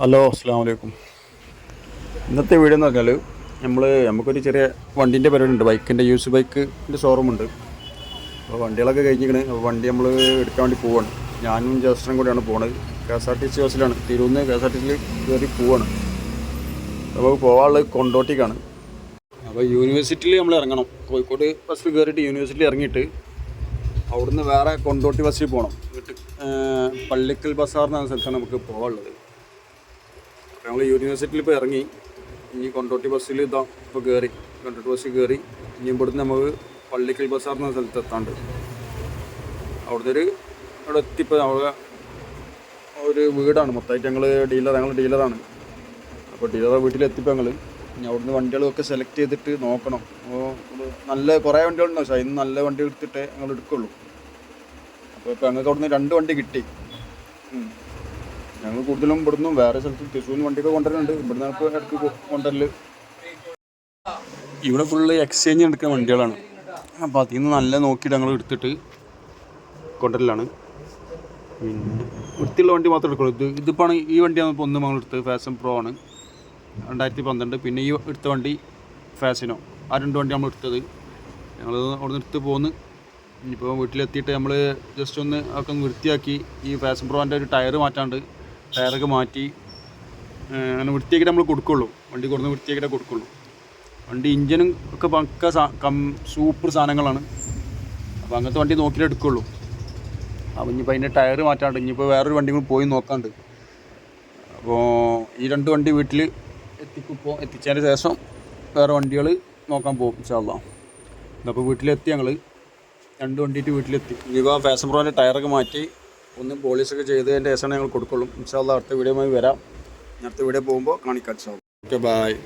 Hello അസ്സാം വലൈക്കും ഇന്നത്തെ വീഡിയോ എന്ന് പറഞ്ഞാൽ നമ്മൾ നമുക്കൊരു ചെറിയ വണ്ടീന്റെ പരിപാടി ഉണ്ട് ബൈക്കിന്റെ യൂസ് ബൈക്കിന്റെ ഷോറൂം ഉണ്ട് അപ്പോൾ വണ്ടികളൊക്കെ കഴിഞ്ഞിരിക്കണ്. അപ്പോൾ വണ്ടി നമ്മൾ എടുക്കാൻ വേണ്ടി പോവാണ്. ഞാനും ജസ്റ്ററും കൂടെയാണ് പോകുന്നത് K S R T C ബസ്സിലാണ് തിരുവന്ന് കെ എസ് ആർ ടി സിയിൽ കയറി പോവാണ്. അപ്പോൾ പോകാനുള്ളത് കൊണ്ടോട്ടിക്കാണ്. അപ്പോൾ യൂണിവേഴ്സിറ്റിയിൽ നമ്മൾ ഇറങ്ങണം. കോഴിക്കോട് ബസ്സിൽ കയറിയിട്ട് യൂണിവേഴ്സിറ്റിയിൽ ഇറങ്ങിയിട്ട് അവിടുന്ന് വേറെ കൊണ്ടോട്ടി ബസ്സിൽ പോകണം പള്ളിക്കൽ എന്ന സ്ഥലത്താണ് നമുക്ക് പോകാനുള്ളത് അപ്പോൾ യൂണിവേഴ്സിറ്റിയിൽ ഇപ്പോൾ ഇറങ്ങി. ഇനി കൊണ്ടോട്ടി ബസ്സിൽ ഇതാ ഇപ്പോൾ കയറി കൊണ്ടോട്ടി ബസ്സിൽ കയറി ഇനി ഇവിടുന്ന് നമുക്ക് പള്ളിക്കൽ ബസാർ എന്ന സ്ഥലത്ത് എത്താണ്ട്. അവിടുത്തെ ഒരു അവിടെ എത്തിപ്പോൾ അവിടെ ഒരു വീടാണ്. മൊത്തമായിട്ട് ഞങ്ങൾ ഡീലർ ഞങ്ങൾ ഡീലറാണ് അപ്പോൾ ഡീലറെ വീട്ടിലെത്തിപ്പോൾ ഞങ്ങൾ ഇനി അവിടുന്ന് വണ്ടികളൊക്കെ സെലക്ട് ചെയ്തിട്ട് നോക്കണം. അപ്പോൾ നല്ല കുറേ വണ്ടികളുണ്ടോ. പക്ഷേ ഇന്ന് നല്ല വണ്ടി എടുത്തിട്ടേ ഞങ്ങൾ എടുക്കുള്ളൂ. അപ്പോൾ ഇപ്പോൾ ഞങ്ങൾക്ക് അവിടുന്ന് രണ്ട് വണ്ടി കിട്ടി. ഞങ്ങൾ കൂടുതലും ഇവിടുന്ന് വേറെ സ്ഥലത്ത് തൃശ്ശൂരിൽ വണ്ടിയൊക്കെ കൊണ്ടുവരുന്നുണ്ട്. ഇവിടുന്ന് ഞങ്ങൾക്ക് ഇടയ്ക്ക് കൊണ്ടുവരൽ. ഇവിടെ ഫുള്ള് എക്സ്ചേഞ്ച് എടുക്കുന്ന വണ്ടികളാണ്. അപ്പോൾ അതിൽ നിന്ന് നല്ല നോക്കിയിട്ട് ഞങ്ങൾ എടുത്തിട്ട് കൊണ്ടുവരലാണ്. പിന്നെ വൃത്തിയുള്ള വണ്ടി മാത്രം എടുക്കുള്ളൂ. ഇത് ഇതിപ്പോൾ ഈ വണ്ടിയാണ് ഇപ്പോൾ ഒന്ന് ഞങ്ങൾ എടുത്തത് ഫാഷൻ പ്രോ ആണ്. രണ്ടായിരത്തി പന്ത്രണ്ട് പിന്നെ ഈ എടുത്ത വണ്ടി ഫാസിനോ ആ രണ്ട് വണ്ടി നമ്മൾ എടുത്തത്. ഞങ്ങൾ അവിടെ നിന്ന് എടുത്ത് പോന്ന്. ഇനിയിപ്പോൾ വീട്ടിലെത്തിയിട്ട് നമ്മൾ ജസ്റ്റ് ഒന്ന് ഒക്കെ വൃത്തിയാക്കി ഈ ഫാഷൻ പ്രോന്റെ ഒരു ടയർ മാറ്റാണ്ട് ടയറൊക്കെ മാറ്റി അങ്ങനെ വൃത്തിയാക്കിയിട്ട് നമ്മൾ കൊടുക്കുള്ളൂ. വണ്ടി കൊടുന്ന് വൃത്തിയാക്കിയിട്ട് കൊടുക്കുള്ളൂ. വണ്ടി ഇഞ്ചിനും ഒക്കെ പക്ക കം സൂപ്പർ സാധനങ്ങളാണ്. അപ്പോൾ അങ്ങനത്തെ വണ്ടി നോക്കിയിട്ട് എടുക്കുള്ളൂ. അപ്പോൾ ഇനിയിപ്പോൾ അതിന്റെ ടയർ മാറ്റാണ്ട് ഇനിയിപ്പോൾ വേറൊരു വണ്ടി കൂടി പോയി നോക്കാണ്ട്. അപ്പോൾ ഈ രണ്ട് വണ്ടി വീട്ടിൽ എത്തിക്കുമ്പോൾ എത്തിച്ചതിന് ശേഷം വേറെ വണ്ടികൾ നോക്കാൻ പോകും ഇൻഷാല്ല എന്നപ്പോൾ വീട്ടിലെത്തി ഞങ്ങൾ രണ്ട് വണ്ടിയിട്ട് വീട്ടിലെത്തി. ഇനിയിപ്പോൾ ഫാഷൻ പ്രോന്റെ ടയറൊക്കെ മാറ്റി ഒന്ന് പോളിഷൊക്കെ ചെയ്തതിന്റെ ശേഷമാണ് ഞങ്ങൾ കൊടുക്കുള്ളൂ. ഇൻഷാല്ല അടുത്ത വീഡിയോയുമായി വരാം. അടുത്ത വീഡിയോ പോകുമ്പോൾ കാണിക്കാം. Okay bye